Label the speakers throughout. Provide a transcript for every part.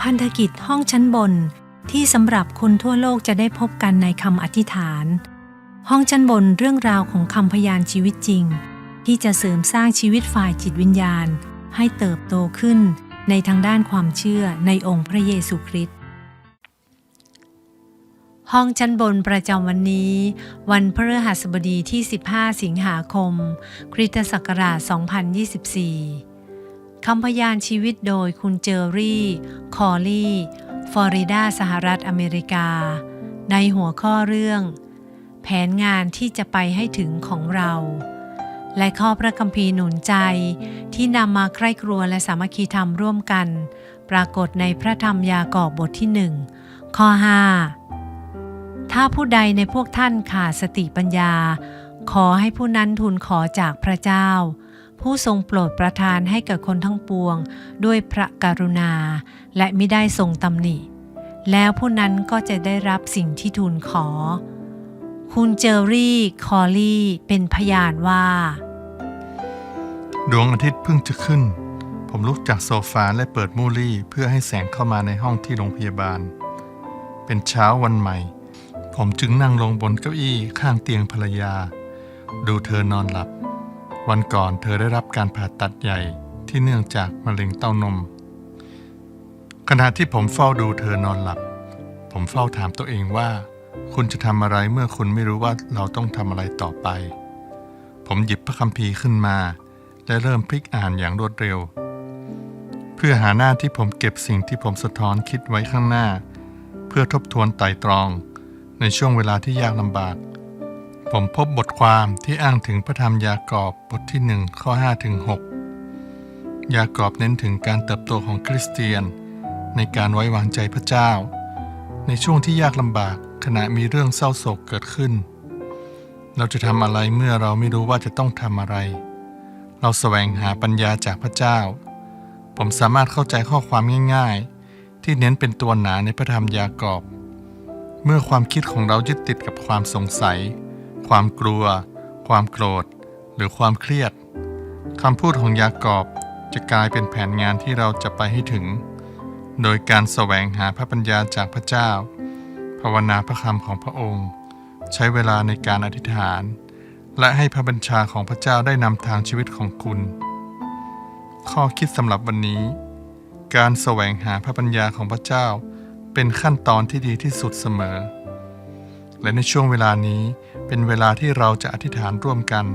Speaker 1: พันธกิจห้องชั้นบนที่สำหรับคนทั่วโลกจะได้พบกันในคำอธิษฐาน ห้องชั้นบนเรื่องราวของคำพยานชีวิตจริง ที่จะเสริมสร้างชีวิตฝ่ายจิตวิญญาณ ให้เติบโตขึ้นในทางด้านความเชื่อในองค์พระเยซูคริสต์ห้องชั้นบนประจำวันนี้ วันพฤหัสบดีที่ 15 สิงหาคม คริสตศักราช 2024 คำพยานชีวิตโดยคุณเจอรี่ คอลลี่ ฟลอริดาสหรัฐอเมริกา ในหัวข้อเรื่อง แผนงานที่จะไปให้ถึงของเรา และข้อพระคัมภีร์หนุนใจที่นำมาใคร่ครัวและสามัคคีธรรมร่วมกัน ปรากฏในพระธรรมยากอบบทที่หนึ่งข้อ 5 ถ้าผู้ใดในพวกท่านขาดสติปัญญา ขอให้ผู้นั้นทูลขอจากพระเจ้า ผู้ทรงโปรดประทานให้กับคนทั้งปวง ด้วยพระกรุณา และไมิได้ทรงตำหนิ แล้วผู้นั้นก็จะได้รับสิ่งที่ทูลขอ คุณเจอรี่คอลลี่เป็นพยานว่า
Speaker 2: ดวงอาทิตย์เพิ่งจะขึ้น ผมลุกจากโซฟาและเปิดมูลี่เพื่อให้แสงเข้ามาในห้องที่โรงพยาบาล เป็นเช้าวันใหม่ ผมจึงนั่งลงบนเก้าอี้ข้างเตียงภรรยา ดูเธอนอนหลับ วันก่อนเธอได้รับการผ่าตัดใหญ่ที่เนื่องจากมะเร็งเต้านม ขณะที่ผมเฝ้าดูเธอนอนหลับ ผมเฝ้าถามตัวเองว่า คุณจะทำอะไรเมื่อคุณไม่รู้ว่าเราต้องทำอะไรต่อไป ผมหยิบพระคัมภีร์ขึ้นมา และเริ่มพลิกอ่านอย่างรวดเร็ว เพื่อหาหน้าที่ผมเก็บสิ่งที่ผมสะท้อนคิดไว้ข้างหน้า เพื่อทบทวนไตร่ตรอง ในช่วงเวลาที่ยากลำบาก ผมพบบทความที่อ้างถึงพระธรรมยากอบบทที่หนึ่งข้อ5ถึง6ยากอบเน้นถึงการเติบโตของคริสเตียน ในการไว้วางใจพระเจ้า ในช่วงที่ยากลำบากขณะมีเรื่องเศร้าโศกเกิดขึ้น เราจะทำอะไรเมื่อเราไม่รู้ว่าจะต้องทำอะไร เราแสวงหาปัญญาจากพระเจ้า ผมสามารถเข้าใจข้อความง่ายๆ ที่เน้นเป็นตัวหนาในพระธรรมยากอบ เมื่อความคิดของเรายึดติดกับความสงสัย ความกลัว ความโกรธ หรือความเครียดคำพูดของยากอบจะกลายเป็นแผนงานที่เราจะไปให้ถึง โดยการแสวงหาพระปัญญาจากพระเจ้า ภาวนาพระคำของพระองค์ ใช้เวลาในการอธิษฐาน และให้พระบัญชาของพระเจ้าได้นำทางชีวิตของคุณ ข้อคิดสำหรับวันนี้ การแสวงหาพระปัญญาของพระเจ้าเป็นขั้นตอนที่ดีที่สุดเสมอ และในช่วงเวลานี้เป็นเวลาที่เราจะอธิษฐานร่วมกัน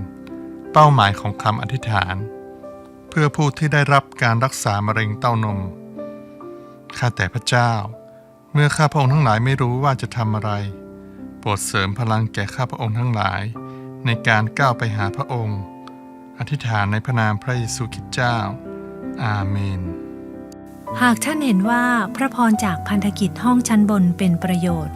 Speaker 2: เป้าหมายของคำอธิษฐาน เพื่อผู้ที่ได้รับการรักษามะเร็งเต้านม ข้าแต่พระเจ้า เมื่อข้าพระองค์ทั้งหลายไม่รู้ว่าจะทำอะไร โปรดเสริมพลังแก่ข้าพระองค์ทั้งหลาย ในการก้าวไปหาพระองค์ อธิษฐานในพระนามพระเยซูคริสต์เจ้า อาเมน
Speaker 1: หากท่านเห็นว่าพระพรจากพันธกิจห้องชั้นบนเป็นประโยชน์